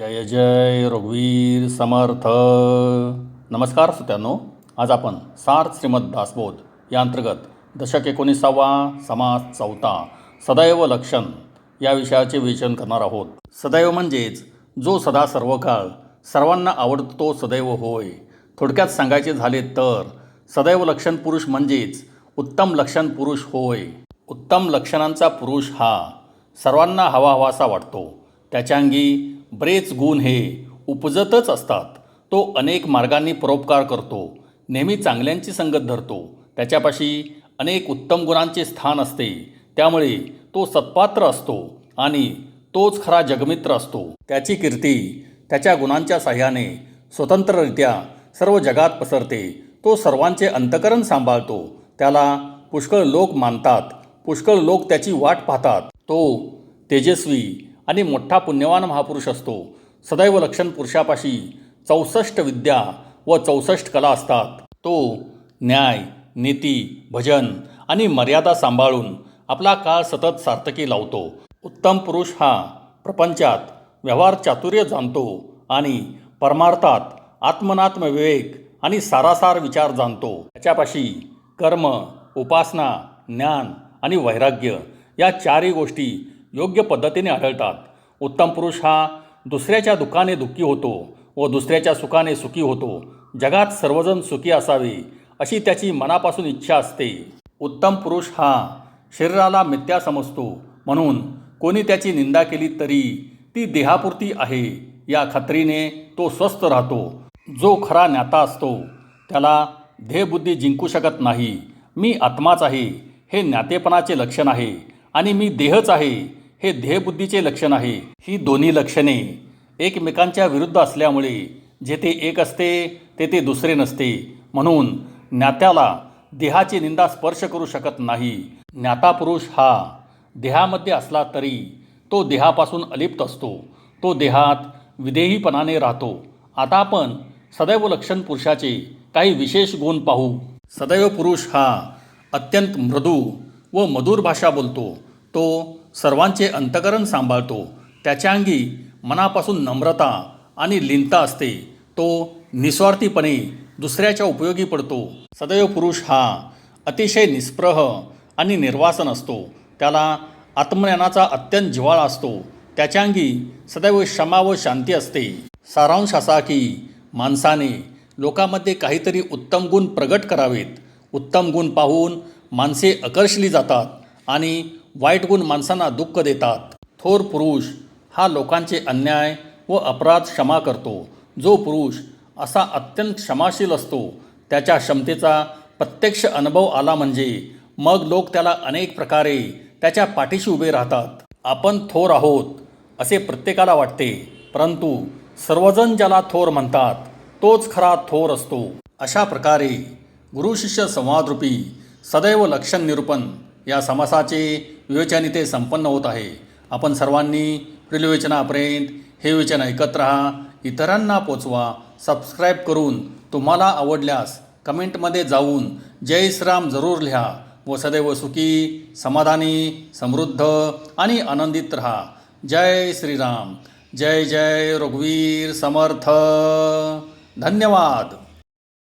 जय जय रघुवीर समर्थ. नमस्कार सुत्यानो. आज आपण सार श्रीमद दासबोध या अंतर्गत दशक एकोणीसावा समास चौथा सदैव लक्षण या विषयाचे विवेचन करणार आहोत. सदैव म्हणजेच जो सदा सर्व काळ सर्वांना आवडतो तो सदैव होय. थोडक्यात सांगायचे झाले तर सदैव लक्षण पुरुष म्हणजेच उत्तम लक्षण पुरुष होय. उत्तम लक्षणांचा पुरुष हा सर्वांना हवा हवासा वाटतो. त्याच्या अंगी बरेच गुण हे उपजतच असतात. तो अनेक मार्गांनी परोपकार करतो. नेहमी चांगल्यांची संगत धरतो. त्याच्यापाशी अनेक उत्तम गुणांचे स्थान असते. त्यामुळे तो सत्पात्र असतो आणि तोच खरा जगमित्र असतो. त्याची कीर्ती त्याच्या गुणांच्या साह्याने स्वतंत्ररित्या सर्व जगात पसरते. तो सर्वांचे अंतकरण सांभाळतो. त्याला पुष्कळ लोक मानतात. पुष्कळ लोक त्याची वाट पाहतात. तो तेजस्वी आणि मोठा पुण्यवान महापुरुष असतो. सदैव लक्षण पुरुषापाशी चौसष्ट विद्या व चौसष्ट कला असतात. तो न्याय नीती भजन आणि मर्यादा सांभाळून आपला काळ सतत सार्थकी लावतो. उत्तम पुरुष हा प्रपंचात व्यवहार चातुर्य जाणतो आणि परमार्थात आत्मनात्म विवेक आणि सारासार विचार जाणतो. त्याच्यापाशी कर्म उपासना ज्ञान आणि वैराग्य या चारही गोष्टी योग्य पद्धतीने आढळतात. उत्तम पुरुष हा दुसऱ्याच्या दुःखाने दुःखी होतो व दुसऱ्याच्या सुखाने सुखी होतो. जगात सर्वजण सुखी असावे अशी त्याची मनापासून इच्छा असते. उत्तम पुरुष हा शरीराला मिथ्या समजतो. म्हणून कोणी त्याची निंदा केली तरी ती देहापुरती आहे. या खात्रीने तो स्वस्थ राहतो. जो खरा ज्ञाता असतो त्याला देहबुद्धी जिंकू शकत नाही. मी आत्माच आहे हे ज्ञातेपणाचे लक्षण आहे आणि मी देहच आहे हे ध्येयबुद्धीचे लक्षण आहे. ही दोन्ही लक्षणे एकमेकांच्या विरुद्ध असल्यामुळे जेथे एक असते तेथे दुसरे नसते. म्हणून ज्ञात्याला देहाची निंदा स्पर्श करू शकत नाही. ज्ञाता पुरुष हा देहामध्ये असला तरी तो देहापासून अलिप्त असतो. तो देहात विदेहीपणाने राहतो. आता आपण सदैव लक्षण पुरुषाचे काही विशेष गुण पाहू. सदैव पुरुष हा अत्यंत मृदू व मधुर भाषा बोलतो. तो सर्वांचे अंतकरण सांभाळतो. त्याच्या अंगी मनापासून नम्रता आणि लिंता असते. तो निस्वार्थीपणे दुसऱ्याच्या उपयोगी पडतो. सदैव पुरुष हा अतिशय निस्प्रह आणि निर्वासन असतो. त्याला आत्मज्ञानाचा अत्यंत जिव्हाळा असतो. त्याच्या अंगी सदैव क्षमा व शांती असते. सारांश असा की माणसाने लोकांमध्ये काहीतरी उत्तम गुण प्रगट करावेत. उत्तम गुण पाहून माणसे आकर्षली जातात आणि वाईट गुण माणसांना दुःख देतात. थोर पुरुष हा लोकांचे अन्याय व अपराध क्षमा करतो. जो पुरुष असा अत्यंत क्षमाशील असतो त्याच्या क्षमतेचा प्रत्यक्ष अनुभव आला म्हणजे मग लोक त्याला अनेक प्रकारे त्याच्या पाठीशी उभे राहतात. आपण थोर आहोत असे प्रत्येकाला वाटते. परंतु सर्वजण ज्याला थोर म्हणतात तोच खरा थोर असतो. अशा प्रकारे गुरुशिष्य संवादरूपी सदैव लक्षण निरूपण या समासाचे विवेचन इथे संपन्न होत आहे. आपण सर्वांनी प्रिलविवेचनापर्यंत हे विवेचन ऐकत राहा. इतरांना पोचवा. सबस्क्राईब करून तुम्हाला आवडल्यास कमेंटमध्ये जाऊन जय श्राम जरूर लिहा. व सदैव सुखी समाधानी समृद्ध आणि आनंदित रहा. जय श्रीराम. जय जय रघुवीर समर्थ. धन्यवाद.